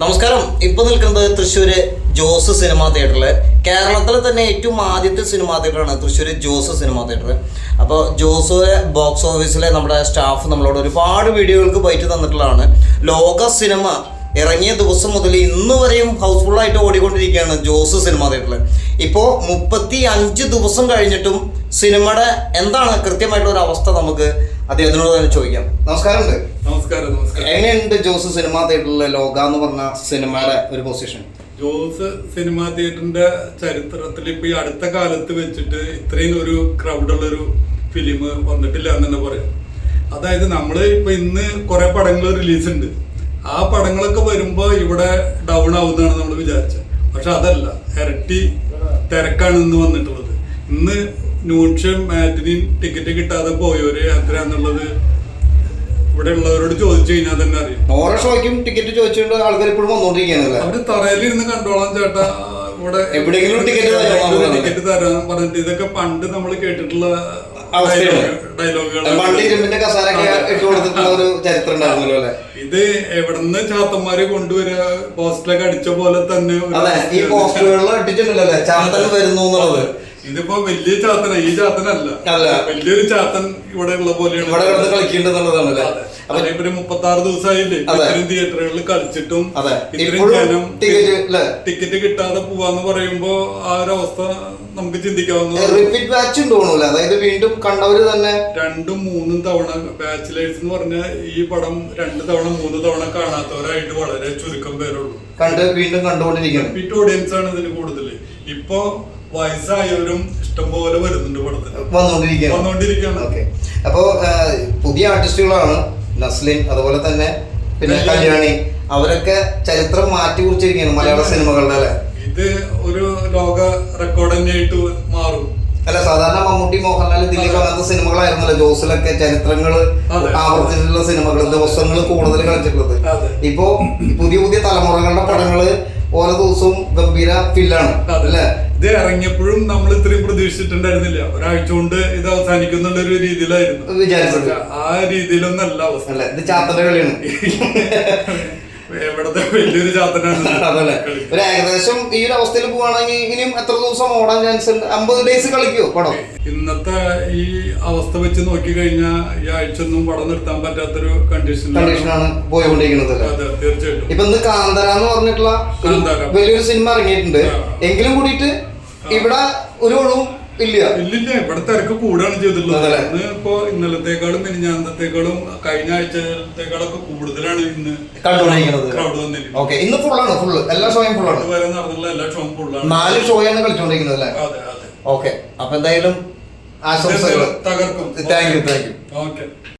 നമസ്കാരം. ഇപ്പൊ നിൽക്കുന്നത് തൃശ്ശൂര് ജോസ് സിനിമാ തിയേറ്ററിൽ. കേരളത്തിലെ തന്നെ ഏറ്റവും ആദ്യത്തെ സിനിമാ തിയേറ്ററാണ് തൃശ്ശൂർ ജോസ് സിനിമാ തിയേറ്റർ അപ്പോൾ ജോസ് ബോക്സ് ഓഫീസിലെ നമ്മുടെ സ്റ്റാഫ് നമ്മളോട് ഒരുപാട് വീഡിയോകൾക്ക് പറ്റി തന്നിട്ടുള്ളതാണ്. ലോക സിനിമ ഇറങ്ങിയ ദിവസം മുതൽ ഇന്ന് വരെയും ഹൗസ്ഫുള്ളായിട്ട് ഓടിക്കൊണ്ടിരിക്കുകയാണ് ജോസ് സിനിമാ തിയേറ്ററിൽ ഇപ്പോൾ മുപ്പത്തി അഞ്ച് ദിവസം കഴിഞ്ഞിട്ടും സിനിമയുടെ എന്താണ് കൃത്യമായിട്ടുള്ള ഒരു അവസ്ഥ നമുക്ക് അദ്ദേഹത്തിനോട് തന്നെ ചോദിക്കാം. നമസ്കാരമുണ്ട്. നമസ്കാരം നമസ്കാരം. എങ്ങനെയുണ്ട് ജോസ് സിനിമാ തിയേറ്ററിലെ ലോക എന്ന് പറഞ്ഞ സിനിമയുടെ ഒരു പൊസിഷൻ ജോസ് സിനിമാ തിയേറ്ററിന്റെ ചരിത്രത്തിൽ ഇപ്പൊ ഈ അടുത്ത കാലത്ത് വെച്ചിട്ട് ഇത്രയും ഒരു ക്രൗഡുള്ള ഒരു ഫിലിം വന്നിട്ടില്ല എന്ന് തന്നെ പറയാം. അതായത് നമ്മൾ ഇപ്പൊ ഇന്ന് കുറെ പടങ്ങൾ റിലീസ് ഉണ്ട്. ആ പടങ്ങളൊക്കെ വരുമ്പോ ഇവിടെ ഡൗൺ ആവുന്നതാണ് നമ്മൾ വിചാരിച്ചത്. പക്ഷെ അതല്ല ഇരട്ടി തിരക്കാണ് ഇന്ന് വന്നിട്ടുള്ളത്. ഇന്ന് ന്യൂട്ഷൻ മാറ്റിനും ടിക്കറ്റ് കിട്ടാതെ പോയവര് എത്രയാന്നുള്ളത് ഇവിടെ ഉള്ളവരോട് ചോദിച്ചു കഴിഞ്ഞാൽ തന്നെ അറിയാം. ഓരോ ഷോയ്ക്കും ടിക്കറ്റ് ചോദിച്ചുകൊണ്ട് ആൾക്കാർ ഇപ്പോഴും വന്നുകൊണ്ടിരിക്കുകയാണല്ലേ അവർ തറയിലിരുന്ന് കണ്ടോളാം ചേട്ടാ. ഇവിടെ എവിടെയെങ്കിലും ടിക്കറ്റ് ടിക്കറ്റ് പറഞ്ഞിട്ട് ഇതൊക്കെ പണ്ട് നമ്മൾ കേട്ടിട്ടുള്ള ഇത് എവിടുന്ന് ചാത്തന്മാര് കൊണ്ടുവരിക പോസ്റ്ററൊക്കെ അടിച്ച പോലെ തന്നെ ഈ. പോസ്റ്ററുകളിൽ ചാത്തൽ അല്ലേ? വരുന്നു എന്നുള്ളത്. ഇതിപ്പോ വലിയ ചാത്തന ഈ ചാത്തനല്ല. അല്ല. വലിയൊരു ചാത്തൻ ഇവിടെ ഉള്ള പോലെയാണ്. ഇവിടെ കിടന്ന് കളിക്കേണ്ടതെന്നുള്ളതാണല്ലേ അപ്പൊ അതെ ഇപ്പൊ മുപ്പത്തി ആറ് ദിവസമായില്ലേ. ഇത്രയും തിയേറ്ററുകളിൽ കളിച്ചിട്ടും ഇത്രയും ജനം ടിക്കറ്റ് കിട്ടാതെ പോവാന്ന് പറയുമ്പോ ആ ഒരു അവസ്ഥ നമുക്ക് ചിന്തിക്കാവുന്ന റിപ്പീറ്റ് ബാച്ച് ഉണ്ട് തോന്നൂല അതായത് വീണ്ടും കണ്ടവര് തന്നെ രണ്ടും മൂന്നും തവണ ബാച്ചിലേഴ്സ് എന്ന് പറഞ്ഞ ഈ പടം രണ്ട് തവണ മൂന്ന് തവണ കാണാത്തവരായിട്ട് വളരെ ചുരുക്കം പേരുള്ളൂ. കണ്ട് വീണ്ടും കണ്ടുകൊണ്ടിരിക്കണം റിപ്പീറ്റ് ഓഡിയൻസ് ആണ് ഇതിന് കൂടുതൽ ഇപ്പൊ വയസ്സായവരും ഇഷ്ടംപോലെ വരുന്നുണ്ട് വന്നുകൊണ്ടിരിക്കുകയാണ്. വന്നുകൊണ്ടിരിക്കുകയാണ്. ഓക്കെ. പുതിയ ആർട്ടിസ്റ്റുകളാണ് നസ്ലിൻ അതുപോലെ തന്നെ പിന്നെ കല്യാണി. അവരൊക്കെ ചരിത്രം മാറ്റി കുറിച്ചിരിക്കുകയാണ് മലയാള സിനിമകളുടെ അല്ലെ? ഇത് ഒരു ലോക റെക്കോർഡ് തന്നെയായിട്ട് മാറും. അല്ല സാധാരണ മമ്മൂട്ടി മോഹൻലാൽ ദിലീപ് അങ്ങനത്തെ സിനിമകളായിരുന്നല്ലോ. ജോസിലൊക്കെ ചരിത്രങ്ങൾ. ആവർത്തിച്ചിട്ടുള്ള സിനിമകൾ ദിവസങ്ങൾ കൂടുതൽ കളിച്ചിട്ടുള്ളത്. ഇപ്പോ പുതിയ പുതിയ തലമുറകളുടെ പടങ്ങൾ ഓരോ ദിവസവും ഗംഭീര ഫില്ലാണ് അതല്ലേ ഇത് ഇറങ്ങിയപ്പോഴും നമ്മൾ ഇത്രയും പ്രതീക്ഷിച്ചിട്ടുണ്ടായിരുന്നില്ല. ഒരാഴ്ച കൊണ്ട് ഇത് അവസാനിക്കുന്നുള്ള ഒരു രീതിയിലായിരുന്നു ആ രീതിയിലൊന്നല്ല അവസ്ഥ. അല്ല? ഇത് ചാത്തന്റെ കളിയാണ്. എവിടത്തെ വലിയൊരു ചാത്തനാണ് അതല്ലേ. ഒരു ഏകദേശം ഈ ഒരു അവസ്ഥയിൽ പോവാണെങ്കിൽ ഇനിയും എത്ര ദിവസം ഓടാൻ ചാൻസ് ഉണ്ട്? അമ്പത് ഡേയ്സ് കളിക്കുമോ പടം? ഇന്നത്തെ ഈ അവസ്ഥ വെച്ച് നോക്കി കഴിഞ്ഞാൽ ഈ ആഴ്ച ഒന്നും പടം നിർത്താൻ പറ്റാത്തൊരു കണ്ടീഷൻ കണ്ടീഷനാണ് പോയിക്കൊണ്ടിരിക്കുന്നത് അതെ തീർച്ചയായിട്ടും. ഇപ്പൊ ഇന്ന് കാന്തര എന്ന് പറഞ്ഞിട്ടുള്ള. വലിയൊരു സിനിമ ഇറങ്ങിയിട്ടുണ്ട്. എങ്കിലും കൂടിയിട്ട് ഇവിടെ ഒരു ഒഴിവും ഇല്ല. ഇല്ലില്ല ഇവിടെ തിരക്ക് കൂടാണ് ചെയ്തിട്ടുള്ളത്? ഇന്ന് ഇപ്പൊ ഇന്നലത്തെക്കാളും മിനിഞ്ഞാന്നത്തേക്കാളും കഴിഞ്ഞ ആഴ്ചത്തേക്കാളൊക്കെ കൂടുതലാണ് ഇന്ന് ക്രൗഡ് വന്നിരിക്കുന്നത്. ഇന്ന് ഫുള്ളാണ് ഫുള്ള് എല്ലാ ഷോയും ഫുള്ളാണ് വരെ നടന്നുള്ള എല്ലാ ഷോയും ഫുള്ളാണ് നാല് ഷോയാണ് കളിച്ചോണ്ടിരിക്കുന്നത് അല്ലേ? അതെ അതെ. ഓക്കെ അപ്പൊ എന്തായാലും ആശംസകൾ തകർക്കും. Thank you thank you okay